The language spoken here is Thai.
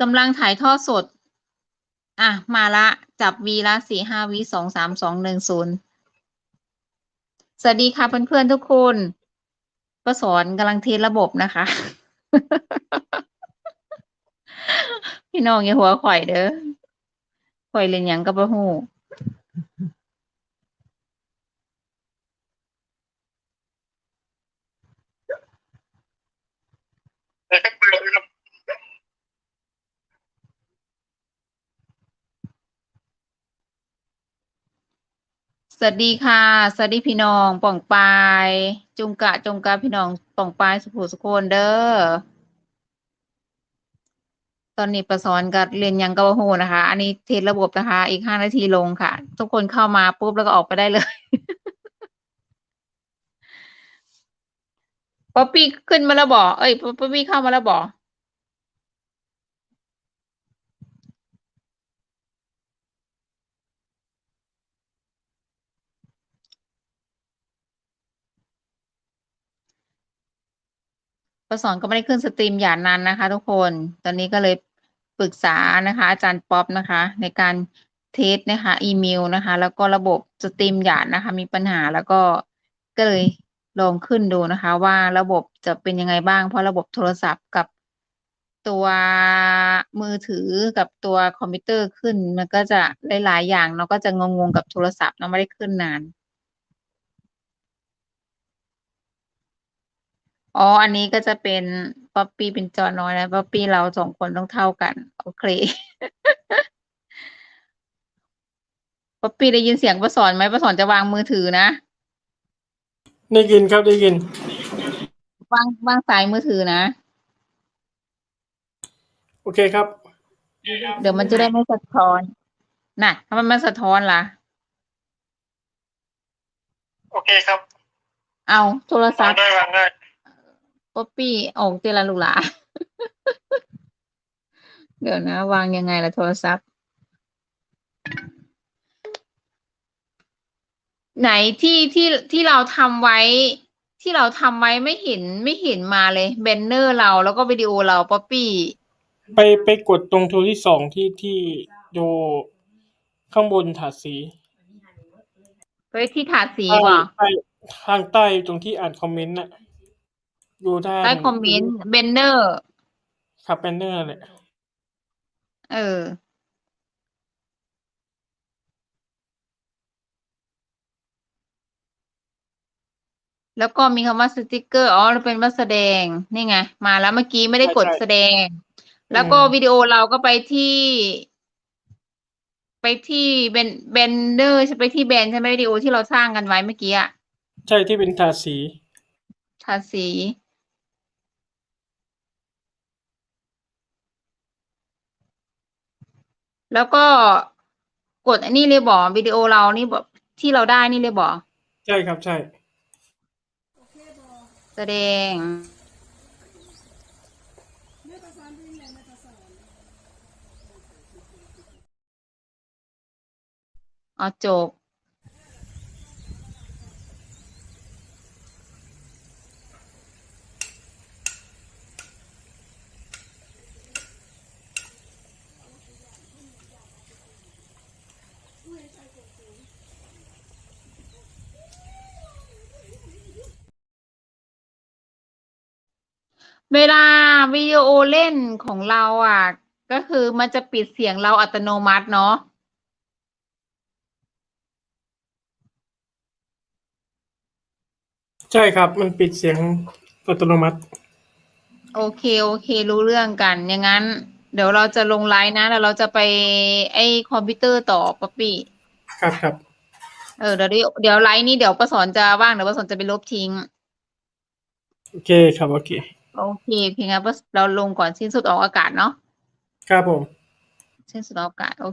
กำลังถ่ายทอดสด อะ มาละ จับวีละสี่ห้าวีสองสามสองหนึ่งศูนย์สวัสดีค่ะเพื่อนๆทุกคนประสอนกำลังเทสระบบนะคะ พี่น้องอย่าหัวข่อยเด้อข่อยเรียนยังกับบ่ฮู้ นะครับเปิดเลยครับ สวัสดีค่ะ สวัสดีพี่น้องป่องปาย จุงกะจงกะพี่น้องป่องปายสุภูสุโคนเด้อ ตอนนี้ประสอนกับเรียนยังกับบ่ฮู้นะคะ อันนี้เทสระบบนะคะ อีกห้านาทีลงค่ะ ทุกคนเข้ามาปุ๊บแล้วก็ออกไปได้เลยป๊อปปี้ขึ้นมาแล้วบ่เอ้ยป๊อปปี้เข้ามาแล้วบ่ ประสอนก็ไม่ได้ขึ้นสตรีมอย่างนั้นนะคะ ทุกคน ตอนนี้ก็เลยปรึกษานะคะ อาจารย์ป๊อปนะคะ ในการเทสนะคะอีเมลนะคะ แล้วก็ระบบสตรีมอย่างนะคะ มีปัญหาแล้วก็ก็เลยลองขึ้นดูนะคะ ว่าระบบจะเป็นยังไงบ้าง เพราะระบบโทรศัพท์กับตัวมือถือกับตัวคอมพิวเตอร์ขึ้น มันก็จะหลายๆอย่างเนาก็จะงงๆกับโทรศัพท์เนาไม่ได้ขึ้นนาน อ๋อ อันนี้ก็จะเป็นป๊อปปี้เป็นจอน้อยแล้วป๊อปปี้เราสองคนต้องเท่ากัน โอเคป๊อปปี้ได้ยินเสียงประสอนไหมประสอนจะวางมือถือนะ ได้ยินครับได้ยิน วางวางสายมือถือนะ โอเคครับ เดี๋ยวมันจะได้ไม่สะท้อน น่ะถ้ามันไม่สะท้อนล่ะ โอเคครับ เอาโทรศัวาพงท์ ได้วางได้ ป๊อปปี้ออกเจละลูกหลา เดี๋ยวนะ วางยังไงล่ะโทรศัพท์ ไหนที่ที่ที่เราทำไว้ ที่เราทำไว้ไม่เห็นไม่เห็นมาเลย แบนเนอร์เราแล้วก็วิดีโอเราป๊อปปี้ ไปไปกดตรงตัวที่สองที่ที่ดูข้างบนถาดสีไว้ที่ถาดสีใต้ป่ะใต้ทางใต้ตรงที่อ่านคอมเมนต์น่ะ ดูด้านใต้คอมเมนต์แบนเนอร์ ครับแบนเนอร์เลยเออ แล้วก็มีคำว่าสติกเกอร์ อ๋อเราเป็นว่าแสดง นี่ไง มาแล้วเมื่อกี้ไม่ได้กดแสดง แล้วก็วิดีโอเราก็ไปที่ ไปที่เบนเบนเนอร์ใช่ไปที่แบนใช่ไหมวิดีโอที่เราสร้างกันไว้เมื่อกี้อะใช่ที่เป็นถาดสีทาสี แล้วก็กดอันนี้เลยบอกวิดีโอเรานี่บอกที่เราได้นี่เลยบอกใช่ครับใช่ แสดง อ๋อจบ เวลาวิดีโอเล่นของเราอะ ก็คือมันจะปิดเสียงเราอัตโนมัติเนาะใช่ครับ มันปิดเสียงอัตโนมัติ โอเค โอเค รู้เรื่องกันอย่างนั้น เดี๋ยวเราจะลงไลน์นะ แล้วเราจะไปไอ้คอมพิวเตอร์ต่อป๊อปปี้ครับครับเออเดี๋ยวเดี๋ยวไลน์นี้เดี๋ยวประสอนจะว่างเดี๋ยวประสอนจะไปลบทิ้ง โอเคครับ โอเค โอเคเพียงงั้นเราลงก่อนสิ้นสุดออกอากาศเนาะครับผม สิ้นสุดออกอากาศโอ